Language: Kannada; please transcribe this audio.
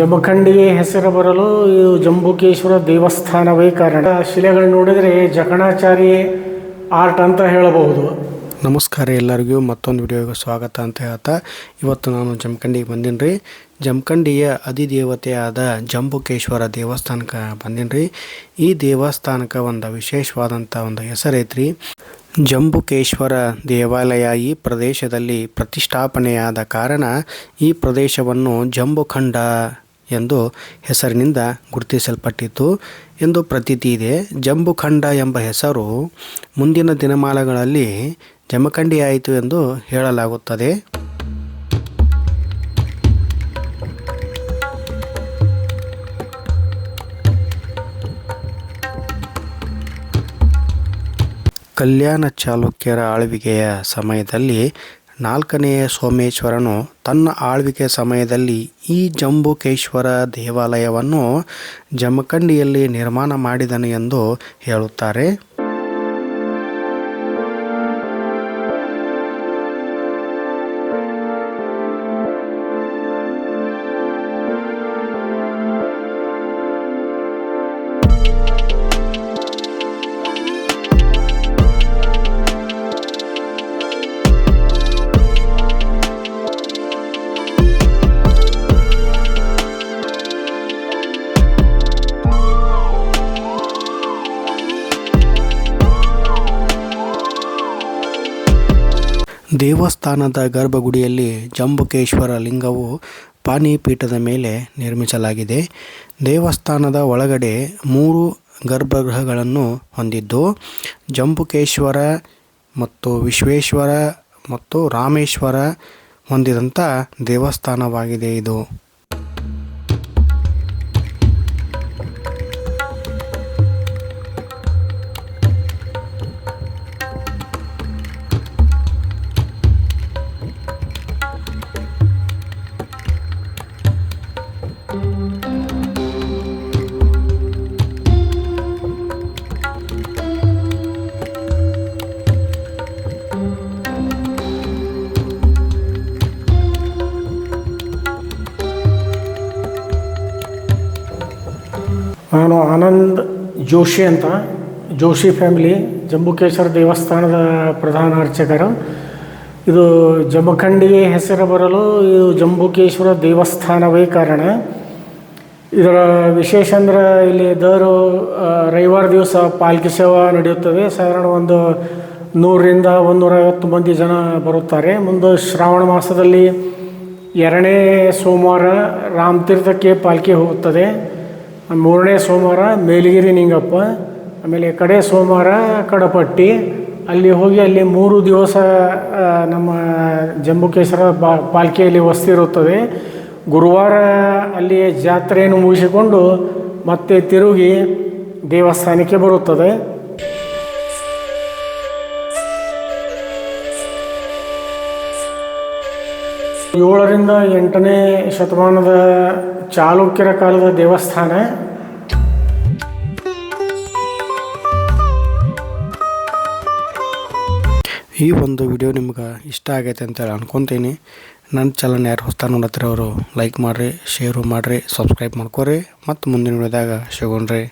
ಜಮಖಂಡಿಗೆ ಹೆಸರು ಬರಲು ಇದು ಜಂಬುಕೇಶ್ವರ ದೇವಸ್ಥಾನವೇ ಕಾರಣ. ಶಿಲೆಗಳು ನೋಡಿದರೆ ಜಕಣಾಚಾರಿ ಆರ್ಟ್ ಅಂತ ಹೇಳಬಹುದು. ನಮಸ್ಕಾರ ಎಲ್ಲರಿಗೂ, ಮತ್ತೊಂದು ವಿಡಿಯೋಗೆ ಸ್ವಾಗತ ಅಂತ ಹೇಳ್ತಾ, ಇವತ್ತು ನಾನು ಜಮಖಂಡಿಗೆ ಬಂದೀನಿ ರೀ ಜಮಖಂಡಿಯ ಅಧಿದೇವತೆಯಾದ ಜಂಬುಕೇಶ್ವರ ದೇವಸ್ಥಾನಕ್ಕೆ ಬಂದೀನಿ ರೀ ಈ ದೇವಸ್ಥಾನಕ್ಕೆ ಒಂದು ವಿಶೇಷವಾದಂಥ ಒಂದು ಹೆಸರೈತ್ರಿ. ಜಂಬುಕೇಶ್ವರ ದೇವಾಲಯ ಈ ಪ್ರದೇಶದಲ್ಲಿ ಪ್ರತಿಷ್ಠಾಪನೆಯಾದ ಕಾರಣ ಈ ಪ್ರದೇಶವನ್ನು ಜಂಬುಖಂಡ ಎಂದು ಹೆಸರಿನಿಂದ ಗುರುತಿಸಲ್ಪಟ್ಟಿತು ಎಂದು ಪ್ರತೀತಿ ಇದೆ ಜಂಬುಖಂಡ ಎಂಬ ಹೆಸರು ಮುಂದಿನ ದಿನಮಾನಗಳಲ್ಲಿ ಜಮಖಂಡಿಯಾಯಿತು ಎಂದು ಹೇಳಲಾಗುತ್ತದೆ. ಕಲ್ಯಾಣ ಚಾಲುಕ್ಯರ ಆಳ್ವಿಕೆಯ ಸಮಯದಲ್ಲಿ ನಾಲ್ಕನೆಯ ಸೋಮೇಶ್ವರನು ತನ್ನ ಆಳ್ವಿಕೆ ಸಮಯದಲ್ಲಿ ಈ ಜಂಬುಕೇಶ್ವರ ದೇವಾಲಯವನ್ನು ಜಮಖಂಡಿಯಲ್ಲಿ ನಿರ್ಮಾಣ ಮಾಡಿದನು ಎಂದು ಹೇಳುತ್ತಾರೆ. ದೇವಸ್ಥಾನದ ಗರ್ಭಗುಡಿಯಲ್ಲಿ ಜಂಬುಕೇಶ್ವರ ಲಿಂಗವು ಪಾನಿಪೀಠದ ಮೇಲೆ ನಿರ್ಮಿಸಲಾಗಿದೆ. ದೇವಸ್ಥಾನದ ಒಳಗಡೆ ಮೂರು ಗರ್ಭಗೃಹಗಳನ್ನು ಹೊಂದಿದ್ದು, ಜಂಬುಕೇಶ್ವರ ಮತ್ತು ವಿಶ್ವೇಶ್ವರ ಮತ್ತು ರಾಮೇಶ್ವರ ಹೊಂದಿದಂಥ ದೇವಸ್ಥಾನವಾಗಿದೆ ಇದು. ನಾನು ಆನಂದ್ ಜೋಶಿ ಅಂತ. ಜೋಶಿ ಫ್ಯಾಮಿಲಿ, ಜಂಬುಕೇಶ್ವರ ದೇವಸ್ಥಾನದ ಪ್ರಧಾನ ಅರ್ಚಕರು. ಇದು ಜಮಖಂಡಿಗೆ ಹೆಸರು ಬರಲು ಇದು ಜಂಬುಕೇಶ್ವರ ದೇವಸ್ಥಾನವೇ ಕಾರಣ. ಇದರ ವಿಶೇಷ ಅಂದರೆ ಇಲ್ಲಿ ದರ ರವಿವಾರ ದಿವಸ ಪಾಲ್ಕಿ ಸೇವಾ ನಡೆಯುತ್ತದೆ. ಸಾಧಾರಣ ಒಂದು ನೂರರಿಂದ ಒಂದೂರೈವತ್ತು ಮಂದಿ ಜನ ಬರುತ್ತಾರೆ. ಮುಂದೆ ಶ್ರಾವಣ ಮಾಸದಲ್ಲಿ ಎರಡನೇ ಸೋಮವಾರ ರಾಮತೀರ್ಥಕ್ಕೆ ಪಾಲ್ಕಿ ಹೋಗುತ್ತದೆ. ಮೂರನೇ ಸೋಮವಾರ ಮೇಲಗಿರಿ ನಿಂಗಪ್ಪ, ಆಮೇಲೆ ಕಡೆ ಸೋಮವಾರ ಕಡಪಟ್ಟಿ, ಅಲ್ಲಿ ಹೋಗಿ ಅಲ್ಲಿ ಮೂರು ದಿವಸ ನಮ್ಮ ಜಂಬುಕೇಶ್ವರ ಬಾ, ಪಾಲ್ಕಿಯಲ್ಲಿ ವಸ್ತಿರುತ್ತದೆ ಗುರುವಾರ ಅಲ್ಲಿ ಜಾತ್ರೆಯನ್ನು ಮುಗಿಸಿಕೊಂಡು ಮತ್ತೆ ತಿರುಗಿ ದೇವಸ್ಥಾನಕ್ಕೆ ಬರುತ್ತದೆ. ಏಳರಿಂದ ಎಂಟನೇ ಶತಮಾನದ ಚಾಲುಕ್ಯರ ಕಾಲದ ದೇವಸ್ಥಾನ. ಈ ಒಂದು ವಿಡಿಯೋ ನಿಮ್ಗೆ ಇಷ್ಟ ಆಗೈತೆ ಅಂತ ಹೇಳಿ ಅನ್ಕೊತೀನಿ. ನನ್ನ ಚಾನಲ್ ಯಾರು ಹೊಸ್ತಾ ನೋಡತ್ತಿರೋರು ಲೈಕ್ ಮಾಡಿರಿ, ಶೇರು ಮಾಡಿರಿ, ಸಬ್ಸ್ಕ್ರೈಬ್ ಮಾಡ್ಕೊರಿ. ಮತ್ತು ಮುಂದಿನ ವಿಡಿಯೋದಾಗ ಸಿಗೋಣ್ರಿ.